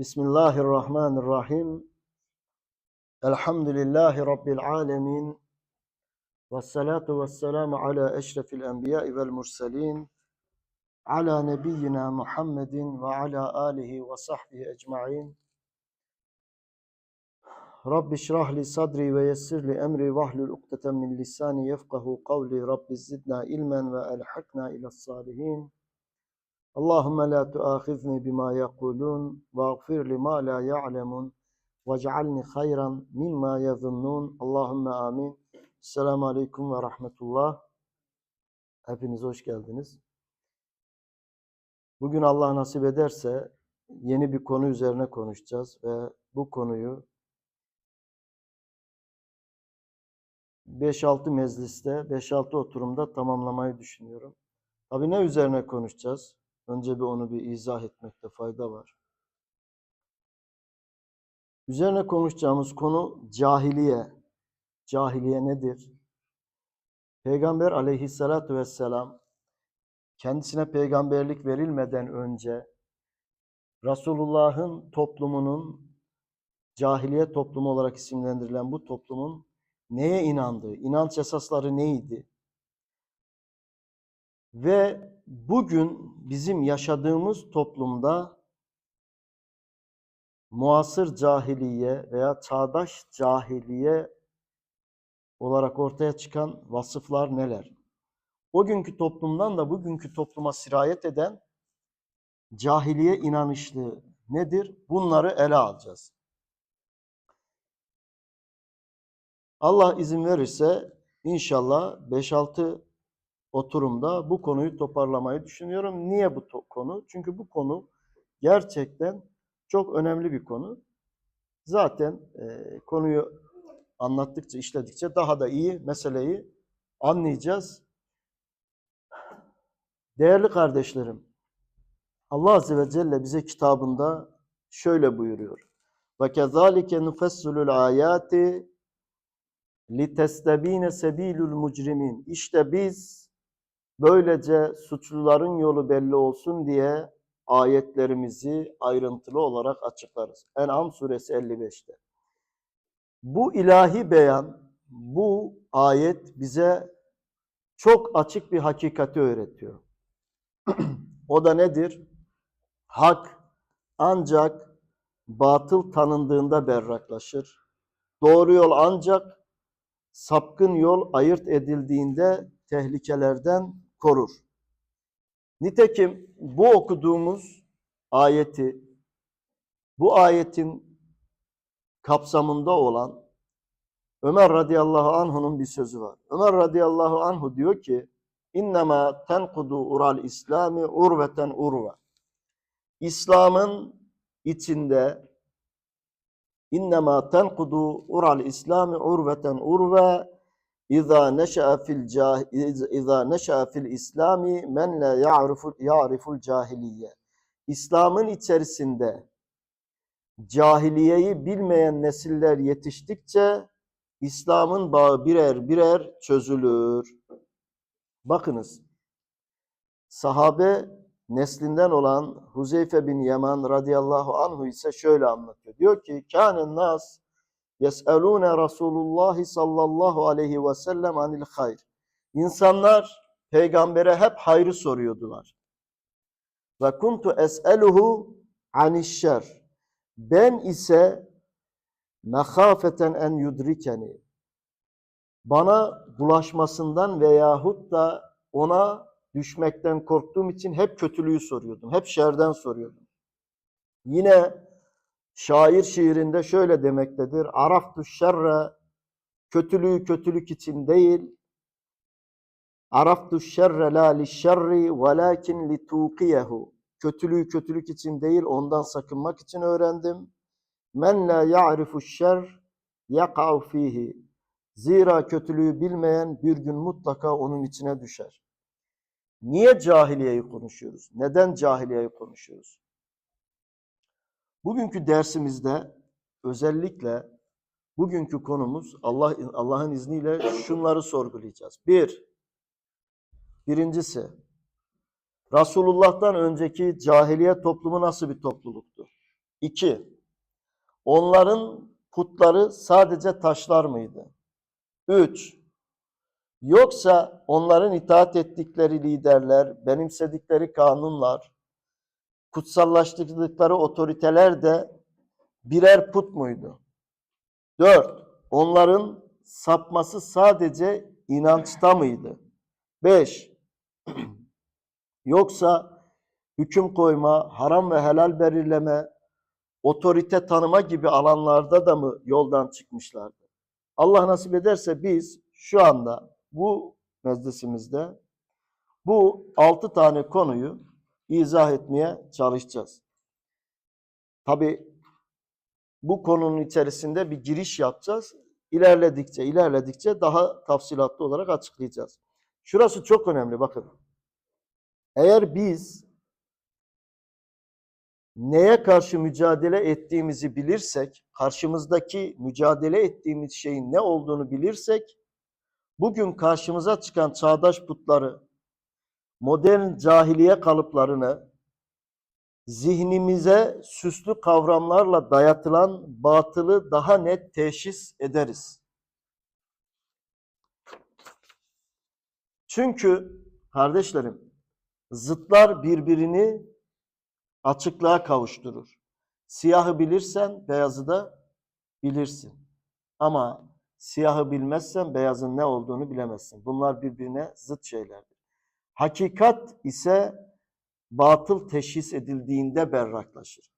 بسم الله الرحمن الرحيم الحمد لله رب العالمين والصلاة والسلام على أشرف الأنبياء والمرسلين على نبينا محمد وعلى آله وصحبه أجمعين رب اشرح لي صدري ويسر لي أمري وحل الأقدة من لساني يفقه قولي رب زدنا علما وألحقنا إلى الصالحين Allahümme la tuâkhidni bima yekulun ve agfir lima la ya'lemun ve cealni hayran mimma yazunnun. Allahümme amin. Selamun aleyküm ve rahmetullah. Hepiniz hoş geldiniz. Bugün Allah nasip ederse yeni bir konu üzerine konuşacağız ve bu konuyu 5-6 mecliste, 5-6 oturumda tamamlamayı düşünüyorum. Tabii ne üzerine konuşacağız? Önce bir onu bir izah etmekte fayda var. Üzerine konuşacağımız konu cahiliye. Cahiliye nedir? Peygamber aleyhissalatu vesselam kendisine peygamberlik verilmeden önce Resulullah'ın toplumunun cahiliye toplumu olarak isimlendirilen bu toplumun neye inandığı, inanç esasları neydi? Ve bugün bizim yaşadığımız toplumda muasır cahiliye veya çağdaş cahiliye olarak ortaya çıkan vasıflar neler? O günkü toplumdan da bugünkü topluma sirayet eden cahiliye inanışlığı nedir? Bunları ele alacağız. Allah izin verirse inşallah 5-6 oturumda bu konuyu toparlamayı düşünüyorum. Niye bu to- konu? Çünkü bu konu gerçekten çok önemli bir konu. Zaten e, konuyu anlattıkça, işledikçe daha da iyi meseleyi anlayacağız. Değerli kardeşlerim, Allah Azze ve Celle bize kitabında şöyle buyuruyor. وَكَذَٰلِكَ نُفَسِّلُ الْآيَاتِ لِتَسْتَب۪ينَ سَب۪يلُ الْمُجْرِمِينَ İşte biz böylece suçluların yolu belli olsun diye ayetlerimizi ayrıntılı olarak açıklarız. En'am suresi 55'te. Bu ilahi beyan, bu ayet bize çok açık bir hakikati öğretiyor. o da nedir? Hak ancak batıl tanındığında berraklaşır. Doğru yol ancak sapkın yol ayırt edildiğinde tehlikelerden korur. Nitekim bu okuduğumuz ayeti, bu ayetin kapsamında olan Ömer radıyallahu anhu'nun bir sözü var. Ömer radıyallahu anhu diyor ki, İnnemâ tenkudu ural İslami urveten urva. İslam'ın içinde İnnemâ tenkudu ural İslami urveten urve İza neşa fil iza neşa fil İslami men la ya'rifu ya'riful cahiliye. İslam'ın içerisinde cahiliyeyi bilmeyen nesiller yetiştikçe İslam'ın bağı birer birer çözülür. Bakınız. Sahabe neslinden olan Huzeyfe bin Yaman radıyallahu anhu ise şöyle anlatıyor. Diyor ki: "Kânen nas yes'elûne Resulullah sallallahu aleyhi ve sellem anil hayr." İnsanlar peygambere hep hayrı soruyordular. Ve kuntu es'eluhu aniş şer. Ben ise mehafeten en yudrikeni. Bana bulaşmasından veyahut da ona düşmekten korktuğum için hep kötülüğü soruyordum. Hep şerden soruyordum. Yine şair şiirinde şöyle demektedir. Araftu şerre kötülüğü kötülük için değil. Araftu şerre la li şerri velakin li tuqiyehu. Kötülüğü kötülük için değil ondan sakınmak için öğrendim. Men la ya'rifu şer yaka'u fihi. Zira kötülüğü bilmeyen bir gün mutlaka onun içine düşer. Niye cahiliyeyi konuşuyoruz? Neden cahiliyeyi konuşuyoruz? Bugünkü dersimizde özellikle bugünkü konumuz Allah Allah'ın izniyle şunları sorgulayacağız. Bir, birincisi Resulullah'tan önceki cahiliye toplumu nasıl bir topluluktu? 2. Onların putları sadece taşlar mıydı? 3. Yoksa onların itaat ettikleri liderler, benimsedikleri kanunlar, kutsallaştırdıkları otoriteler de birer put muydu? 4. Onların sapması sadece inançta mıydı? 5. Yoksa hüküm koyma, haram ve helal belirleme, otorite tanıma gibi alanlarda da mı yoldan çıkmışlardı? Allah nasip ederse biz şu anda bu meclisimizde bu altı tane konuyu izah etmeye çalışacağız. Tabi bu konunun içerisinde bir giriş yapacağız. İlerledikçe, ilerledikçe daha tafsilatlı olarak açıklayacağız. Şurası çok önemli bakın. Eğer biz neye karşı mücadele ettiğimizi bilirsek, karşımızdaki mücadele ettiğimiz şeyin ne olduğunu bilirsek, bugün karşımıza çıkan çağdaş putları, modern cahiliye kalıplarını, zihnimize süslü kavramlarla dayatılan batılı daha net teşhis ederiz. Çünkü kardeşlerim, zıtlar birbirini açıklığa kavuşturur. Siyahı bilirsen beyazı da bilirsin. Ama siyahı bilmezsen beyazın ne olduğunu bilemezsin. Bunlar birbirine zıt şeylerdir. Hakikat ise batıl teşhis edildiğinde berraklaşır.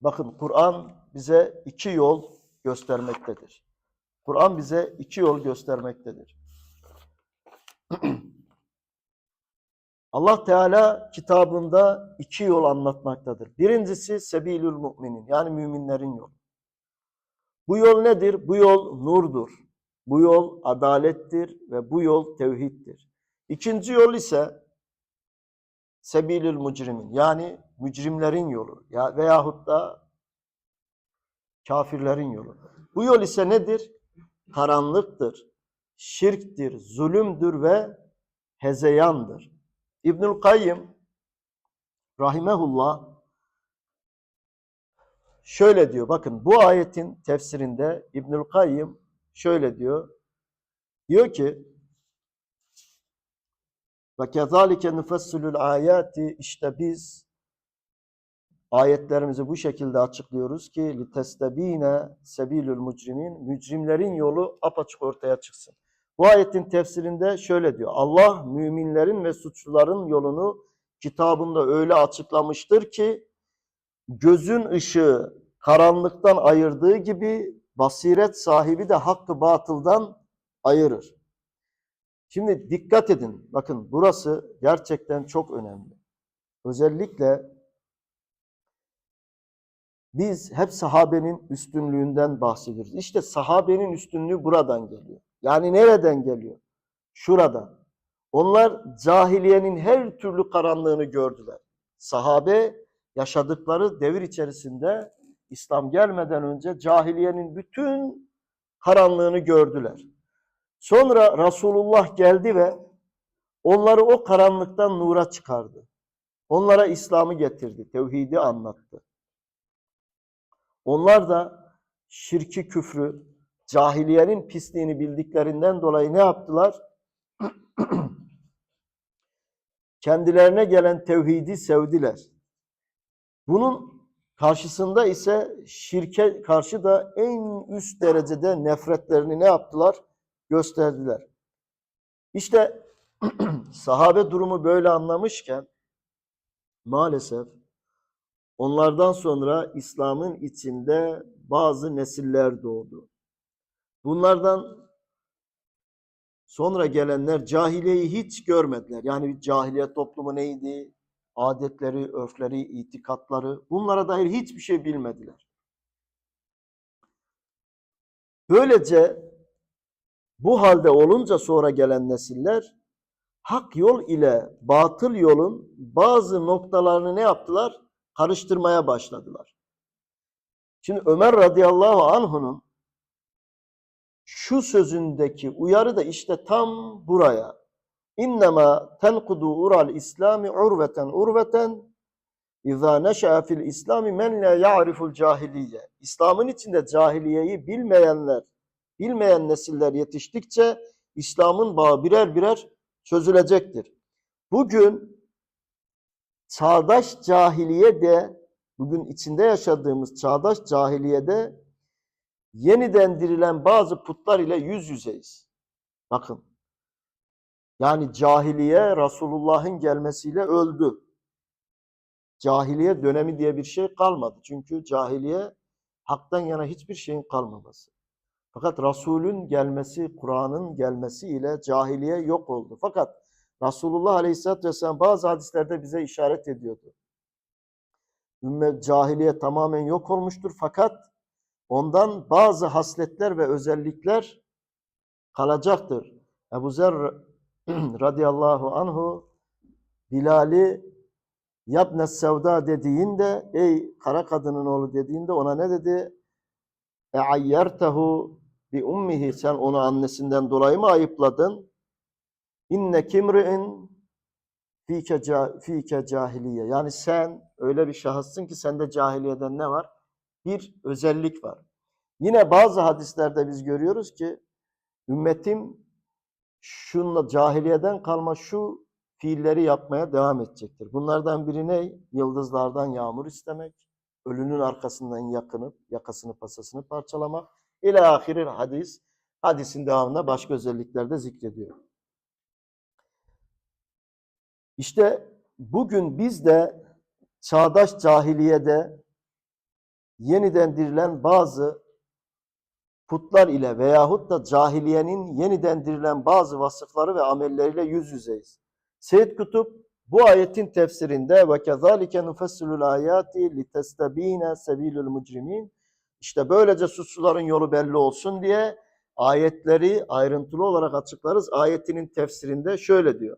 Bakın Kur'an bize iki yol göstermektedir. Kur'an bize iki yol göstermektedir. Allah Teala kitabında iki yol anlatmaktadır. Birincisi sebilül müminin yani müminlerin yolu. Bu yol nedir? Bu yol nurdur. Bu yol adalettir ve bu yol tevhiddir. İkinci yol ise sebilül mucrimin yani mücrimlerin yolu ya veyahut da kafirlerin yolu. Bu yol ise nedir? Karanlıktır, şirktir, zulümdür ve hezeyandır. İbnül Kayyım rahimehullah şöyle diyor. Bakın bu ayetin tefsirinde İbnül Kayyım şöyle diyor. Diyor ki ve kezalike nufessilul ayati işte biz ayetlerimizi bu şekilde açıklıyoruz ki litestebine sebilül mucrimin mücrimlerin yolu apaçık ortaya çıksın. Bu ayetin tefsirinde şöyle diyor. Allah müminlerin ve suçluların yolunu kitabında öyle açıklamıştır ki gözün ışığı karanlıktan ayırdığı gibi basiret sahibi de hakkı batıldan ayırır. Şimdi dikkat edin. Bakın burası gerçekten çok önemli. Özellikle biz hep sahabenin üstünlüğünden bahsediyoruz. İşte sahabenin üstünlüğü buradan geliyor. Yani nereden geliyor? Şuradan. Onlar cahiliyenin her türlü karanlığını gördüler. Sahabe yaşadıkları devir içerisinde İslam gelmeden önce cahiliyenin bütün karanlığını gördüler. Sonra Resulullah geldi ve onları o karanlıktan nura çıkardı. Onlara İslam'ı getirdi, tevhidi anlattı. Onlar da şirki küfrü, cahiliyenin pisliğini bildiklerinden dolayı ne yaptılar? Kendilerine gelen tevhidi sevdiler. Bunun karşısında ise şirke karşı da en üst derecede nefretlerini ne yaptılar? Gösterdiler. İşte sahabe durumu böyle anlamışken maalesef onlardan sonra İslam'ın içinde bazı nesiller doğdu. Bunlardan sonra gelenler cahiliyeyi hiç görmediler. Yani cahiliye toplumu neydi? Adetleri, örfleri, itikatları bunlara dair hiçbir şey bilmediler. Böylece bu halde olunca sonra gelen nesiller hak yol ile batıl yolun bazı noktalarını ne yaptılar? Karıştırmaya başladılar. Şimdi Ömer radıyallahu anh'unun şu sözündeki uyarı da işte tam buraya. İnnemâ tenkudu ural İslami urveten urveten İza neşe'a fil İslami men la ya'riful cahiliye. İslam'ın içinde cahiliyeyi bilmeyenler, bilmeyen nesiller yetiştikçe İslam'ın bağı birer birer çözülecektir. Bugün çağdaş cahiliye de bugün içinde yaşadığımız çağdaş cahiliyede yeniden dirilen bazı putlar ile yüz yüzeyiz. Bakın. Yani cahiliye Resulullah'ın gelmesiyle öldü. Cahiliye dönemi diye bir şey kalmadı. Çünkü cahiliye haktan yana hiçbir şeyin kalmaması. Fakat Resul'ün gelmesi, Kur'an'ın gelmesi ile cahiliye yok oldu. Fakat Resulullah Aleyhisselatü Vesselam bazı hadislerde bize işaret ediyordu. Ümmet cahiliye tamamen yok olmuştur fakat ondan bazı hasletler ve özellikler kalacaktır. Ebu Zer radıyallahu anhu Bilal'i Yabne Sevda dediğinde ey kara kadının oğlu dediğinde ona ne dedi? E ayyertehu bi ummihi sen onu annesinden dolayı mı ayıpladın? İnne kimri'in fike, fike cahiliye. Yani sen öyle bir şahıssın ki sende cahiliyeden ne var? Bir özellik var. Yine bazı hadislerde biz görüyoruz ki ümmetim şunla cahiliyeden kalma şu fiilleri yapmaya devam edecektir. Bunlardan biri ne? Yıldızlardan yağmur istemek, ölünün arkasından yakınıp yakasını pasasını parçalamak. İle ahiril hadis. Hadisin devamında başka özellikler de zikrediyor. İşte bugün biz de çağdaş cahiliyede yeniden dirilen bazı putlar ile veyahut da cahiliyenin yeniden dirilen bazı vasıfları ve amelleriyle yüz yüzeyiz. Seyyid Kutup bu ayetin tefsirinde ve kezalike nufessilul ayati litestabine sebilul mucrimin işte böylece suçluların yolu belli olsun diye ayetleri ayrıntılı olarak açıklarız. Ayetinin tefsirinde şöyle diyor.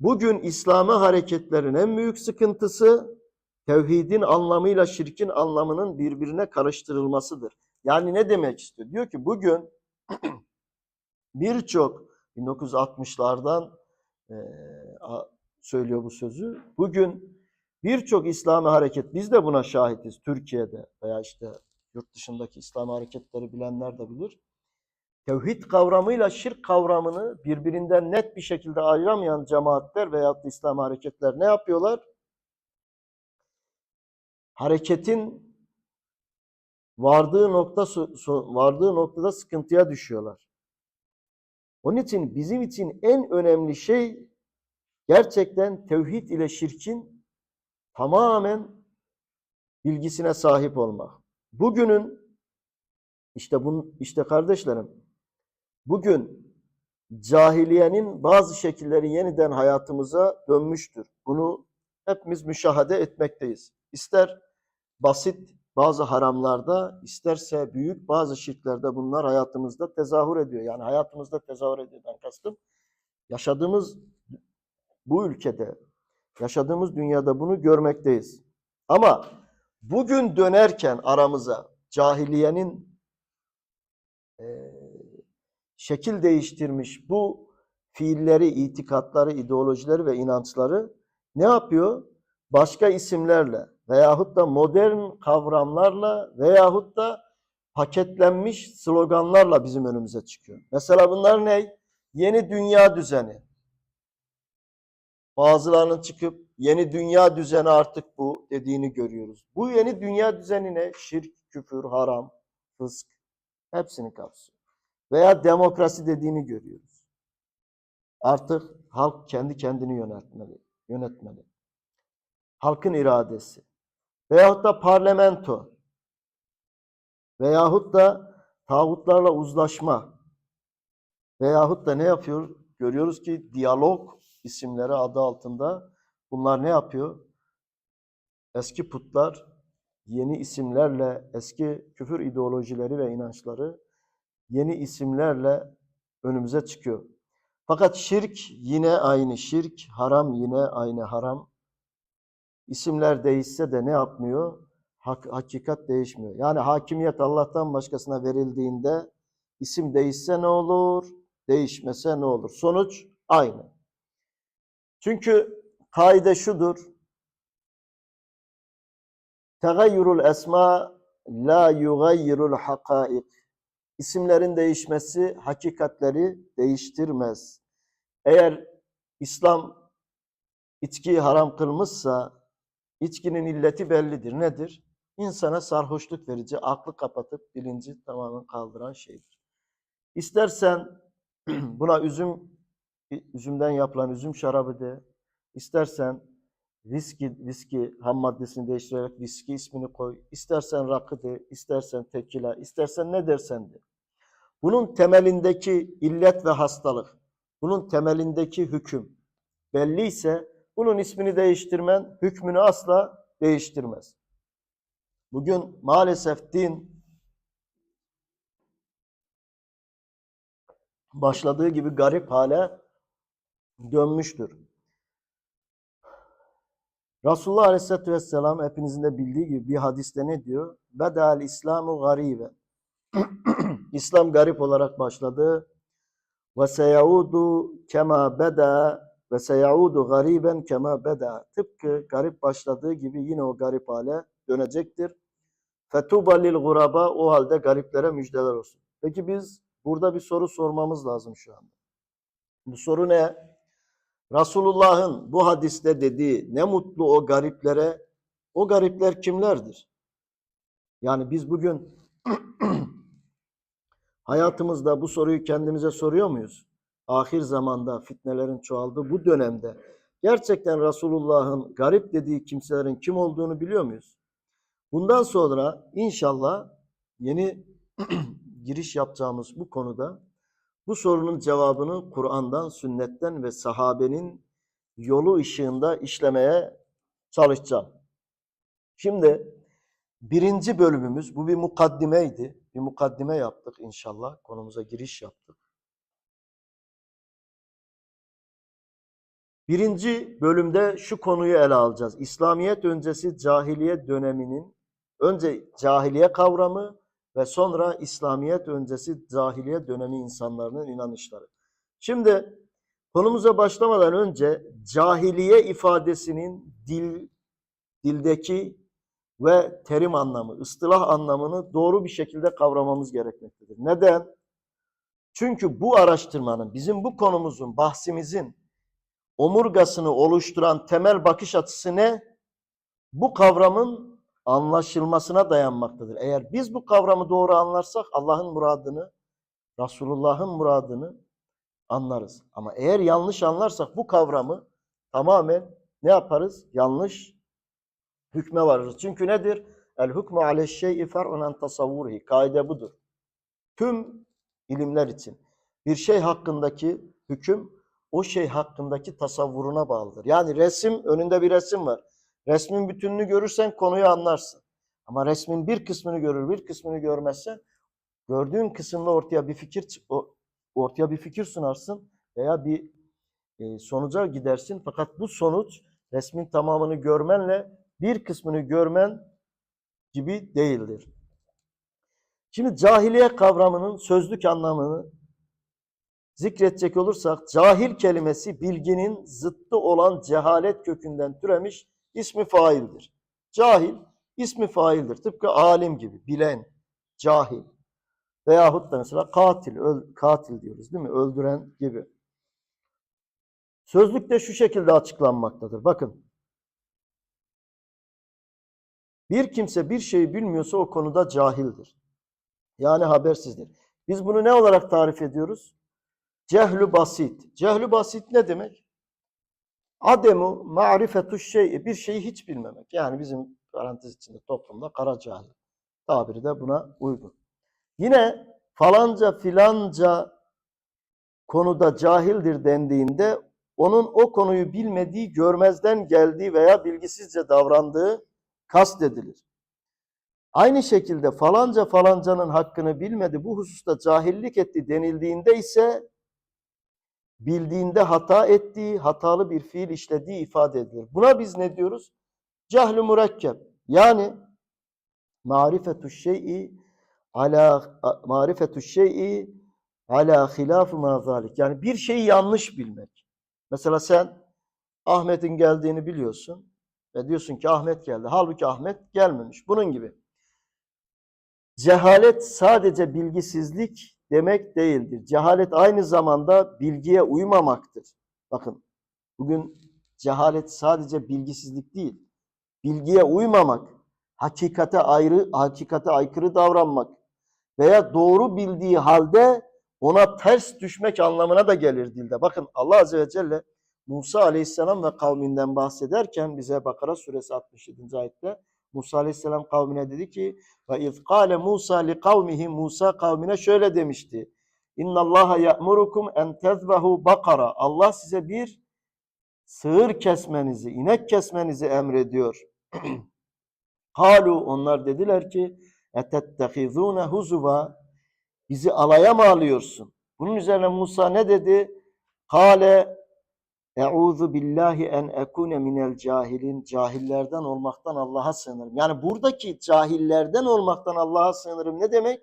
Bugün İslam'a hareketlerin en büyük sıkıntısı tevhidin anlamıyla şirkin anlamının birbirine karıştırılmasıdır. Yani ne demek istiyor? Diyor ki bugün birçok 1960'lardan eee, a- söylüyor bu sözü. Bugün birçok İslami hareket, biz de buna şahitiz Türkiye'de veya işte yurt dışındaki İslami hareketleri bilenler de bilir. Tevhid kavramıyla şirk kavramını birbirinden net bir şekilde ayıramayan cemaatler veya da İslam hareketler ne yapıyorlar? Hareketin vardığı nokta vardığı noktada sıkıntıya düşüyorlar. Onun için bizim için en önemli şey gerçekten tevhid ile şirkin tamamen bilgisine sahip olmak. Bugünün işte bunun işte kardeşlerim bugün cahiliyenin bazı şekilleri yeniden hayatımıza dönmüştür. Bunu hepimiz müşahede etmekteyiz. İster basit bazı haramlarda, isterse büyük bazı şirklerde bunlar hayatımızda tezahür ediyor. Yani hayatımızda tezahür ediyordan kastım yaşadığımız bu ülkede, yaşadığımız dünyada bunu görmekteyiz. Ama bugün dönerken aramıza cahiliyenin eee, şekil değiştirmiş bu fiilleri, itikatları, ideolojileri ve inançları ne yapıyor? Başka isimlerle veyahut da modern kavramlarla veyahut da paketlenmiş sloganlarla bizim önümüze çıkıyor. Mesela bunlar ne? Yeni dünya düzeni. Bazılarının çıkıp yeni dünya düzeni artık bu dediğini görüyoruz. Bu yeni dünya düzeni ne? Şirk, küfür, haram, fısk hepsini kapsıyor. Veya demokrasi dediğini görüyoruz. Artık halk kendi kendini yönetmeli. Yönetmeli. Halkın iradesi. Veyahut da parlamento. Veyahut da tağutlarla uzlaşma. Veyahut da ne yapıyor? Görüyoruz ki diyalog isimleri adı altında bunlar ne yapıyor? Eski putlar yeni isimlerle, eski küfür ideolojileri ve inançları yeni isimlerle önümüze çıkıyor. Fakat şirk yine aynı şirk, haram yine aynı haram. İsimler değişse de ne yapmıyor? Hak, hakikat değişmiyor. Yani hakimiyet Allah'tan başkasına verildiğinde isim değişse ne olur? Değişmese ne olur? Sonuç aynı. Çünkü kaide şudur. Tegayyurul esma la yugayyirul hakaik. İsimlerin değişmesi hakikatleri değiştirmez. Eğer İslam içkiyi haram kılmışsa içkinin illeti bellidir. Nedir? İnsana sarhoşluk verici, aklı kapatıp bilinci tamamen kaldıran şeydir. İstersen buna üzüm üzümden yapılan üzüm şarabı de, istersen viski, viski ham maddesini değiştirerek viski ismini koy, istersen rakı de, istersen tekila, istersen ne dersen de. Bunun temelindeki illet ve hastalık, bunun temelindeki hüküm belliyse bunun ismini değiştirmen hükmünü asla değiştirmez. Bugün maalesef din başladığı gibi garip hale dönmüştür. Resulullah Aleyhisselatü Vesselam hepinizin de bildiği gibi bir hadiste ne diyor? Bedel İslamu garibe. İslam garip olarak başladı. Ve seyaudu kema beda ve seyaudu gariben kema beda. Tıpkı garip başladığı gibi yine o garip hale dönecektir. Fetuba lil guraba o halde gariplere müjdeler olsun. Peki biz burada bir soru sormamız lazım şu anda. Bu soru ne? Resulullah'ın bu hadiste dediği ne mutlu o gariplere. O garipler kimlerdir? Yani biz bugün hayatımızda bu soruyu kendimize soruyor muyuz? Ahir zamanda fitnelerin çoğaldığı bu dönemde gerçekten Resulullah'ın garip dediği kimselerin kim olduğunu biliyor muyuz? Bundan sonra inşallah yeni giriş yapacağımız bu konuda bu sorunun cevabını Kur'an'dan, sünnetten ve sahabenin yolu ışığında işlemeye çalışacağım. Şimdi birinci bölümümüz, bu bir mukaddimeydi. Bir mukaddime yaptık inşallah. Konumuza giriş yaptık. Birinci bölümde şu konuyu ele alacağız. İslamiyet öncesi cahiliye döneminin önce cahiliye kavramı ve sonra İslamiyet öncesi cahiliye dönemi insanların inanışları. Şimdi konumuza başlamadan önce cahiliye ifadesinin dil dildeki ve terim anlamı, ıstılah anlamını doğru bir şekilde kavramamız gerekmektedir. Neden? Çünkü bu araştırmanın, bizim bu konumuzun, bahsimizin omurgasını oluşturan temel bakış açısı ne? Bu kavramın anlaşılmasına dayanmaktadır. Eğer biz bu kavramı doğru anlarsak Allah'ın muradını, Resulullah'ın muradını anlarız. Ama eğer yanlış anlarsak bu kavramı tamamen ne yaparız? Yanlış hükme varırız. Çünkü nedir? El hukmu ale şey'i fer'un en tasavvurihi. Kaide budur. Tüm ilimler için bir şey hakkındaki hüküm o şey hakkındaki tasavvuruna bağlıdır. Yani resim, önünde bir resim var. Resmin bütününü görürsen konuyu anlarsın. Ama resmin bir kısmını görür, bir kısmını görmezsen gördüğün kısımda ortaya bir fikir ortaya bir fikir sunarsın veya bir e, sonuca gidersin. Fakat bu sonuç resmin tamamını görmenle bir kısmını görmen gibi değildir. Şimdi cahiliye kavramının sözlük anlamını zikredecek olursak cahil kelimesi bilginin zıttı olan cehalet kökünden türemiş ismi faildir. Cahil ismi faildir. Tıpkı alim gibi, bilen, cahil. Veyahut da mesela katil, öl, katil diyoruz değil mi? Öldüren gibi. Sözlükte şu şekilde açıklanmaktadır. Bakın. Bir kimse bir şeyi bilmiyorsa o konuda cahildir. Yani habersizdir. Biz bunu ne olarak tarif ediyoruz? Cehlü basit. Cehlü basit ne demek? Ademu marifetu şey bir şeyi hiç bilmemek. Yani bizim parantez içinde toplumda kara cahil tabiri de buna uygun. Yine falanca filanca konuda cahildir dendiğinde onun o konuyu bilmediği, görmezden geldiği veya bilgisizce davrandığı kastedilir. Aynı şekilde falanca falancanın hakkını bilmedi, bu hususta cahillik etti denildiğinde ise bildiğinde hata ettiği, hatalı bir fiil işlediği ifade edilir. Buna biz ne diyoruz? Cehl-i mürekkep. Yani marifetu şey'i ala marifetu şey'i ala hilafı mazalik. Yani bir şeyi yanlış bilmek. Mesela sen Ahmet'in geldiğini biliyorsun. Ve diyorsun ki Ahmet geldi. Halbuki Ahmet gelmemiş. Bunun gibi. Cehalet sadece bilgisizlik demek değildir. Cehalet aynı zamanda bilgiye uymamaktır. Bakın bugün cehalet sadece bilgisizlik değil. Bilgiye uymamak, hakikate ayrı, hakikate aykırı davranmak veya doğru bildiği halde ona ters düşmek anlamına da gelir dilde. Bakın Allah Azze ve Celle Musa Aleyhisselam ve kavminden bahsederken bize Bakara suresi 67. ayette Musa Aleyhisselam kavmine dedi ki ve iz kâle Musa li kavmihi Musa kavmine şöyle demişti. İnna Allaha ya'murukum en tezbehu bakara. Allah size bir sığır kesmenizi, inek kesmenizi emrediyor. Halu onlar dediler ki etettehizune huzuva bizi alaya mı alıyorsun? Bunun üzerine Musa ne dedi? Kale Euzu billahi en ekune minel cahilin. Cahillerden olmaktan Allah'a sığınırım. Yani buradaki cahillerden olmaktan Allah'a sığınırım ne demek?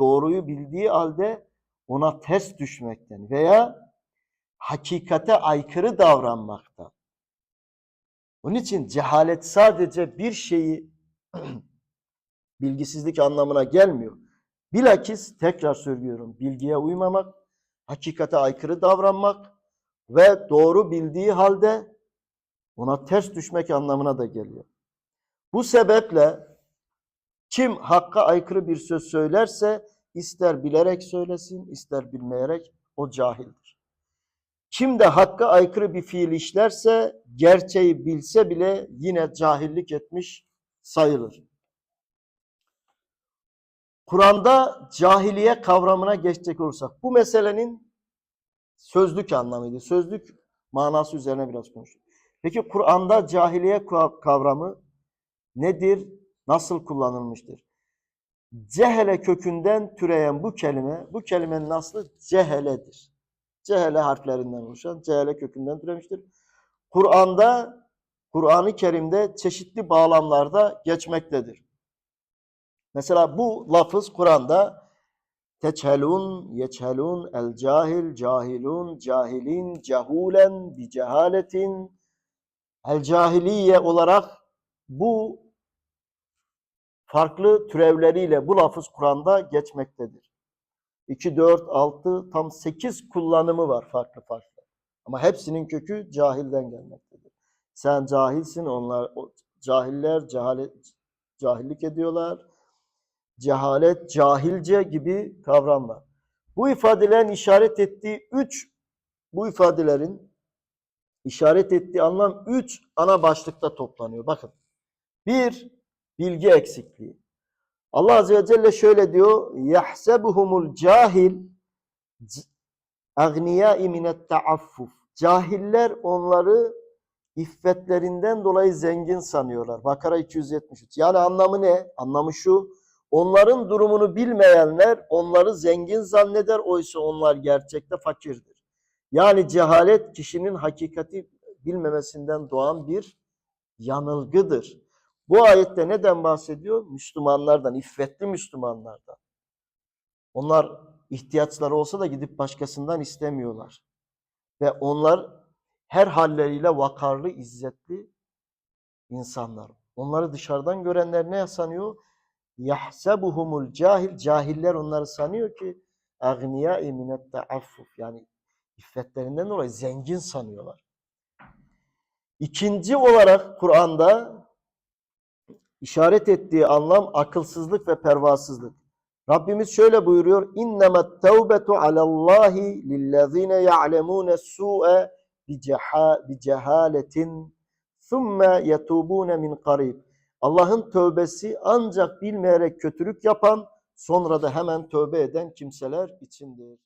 Doğruyu bildiği halde ona ters düşmekten veya hakikate aykırı davranmaktan. Onun için cehalet sadece bir şeyi bilgisizlik anlamına gelmiyor. Bilakis tekrar söylüyorum bilgiye uymamak, hakikate aykırı davranmak ve doğru bildiği halde ona ters düşmek anlamına da geliyor. Bu sebeple kim hakka aykırı bir söz söylerse ister bilerek söylesin, ister bilmeyerek o cahildir. Kim de hakka aykırı bir fiil işlerse gerçeği bilse bile yine cahillik etmiş sayılır. Kur'an'da cahiliye kavramına geçecek olursak bu meselenin sözlük anlamıydı. Sözlük manası üzerine biraz konuştuk. Peki Kur'an'da cahiliye kavramı nedir? Nasıl kullanılmıştır? Cehele kökünden türeyen bu kelime, bu kelimenin aslı ceheledir. Cehele harflerinden oluşan cehele kökünden türemiştir. Kur'an'da, Kur'an-ı Kerim'de çeşitli bağlamlarda geçmektedir. Mesela bu lafız Kur'an'da teçhelun, yeçhelun, el cahil, cahilun, cahilin, cehulen, bi cehaletin, el cahiliye olarak bu farklı türevleriyle bu lafız Kur'an'da geçmektedir. 2, 4, 6, tam 8 kullanımı var farklı farklı. Ama hepsinin kökü cahilden gelmektedir. Sen cahilsin, onlar cahiller cehalet, cahillik ediyorlar cehalet, cahilce gibi kavramlar. Bu ifadelerin işaret ettiği üç, bu ifadelerin işaret ettiği anlam üç ana başlıkta toplanıyor. Bakın. Bir, bilgi eksikliği. Allah Azze ve Celle şöyle diyor. يَحْسَبُهُمُ الْجَاهِلِ اَغْنِيَاءِ مِنَ التَّعَفُّفِ Cahiller onları iffetlerinden dolayı zengin sanıyorlar. Bakara 273. Yani anlamı ne? Anlamı şu. Onların durumunu bilmeyenler onları zengin zanneder oysa onlar gerçekte fakirdir. Yani cehalet kişinin hakikati bilmemesinden doğan bir yanılgıdır. Bu ayette neden bahsediyor? Müslümanlardan, iffetli Müslümanlardan. Onlar ihtiyaçları olsa da gidip başkasından istemiyorlar. Ve onlar her halleriyle vakarlı, izzetli insanlar. Onları dışarıdan görenler ne sanıyor? Yahsebuhumul cahil cahiller onları sanıyor ki agniya minet taaffuf yani iffetlerinden dolayı zengin sanıyorlar. İkinci olarak Kur'an'da işaret ettiği anlam akılsızlık ve pervasızlık. Rabbimiz şöyle buyuruyor. İnnemet tevbetu alallahi lillezine ya'lemune su'e bi cehaletin thumme yetubune min qarib. Allah'ın tövbesi ancak bilmeyerek kötülük yapan, sonra da hemen tövbe eden kimseler içindir.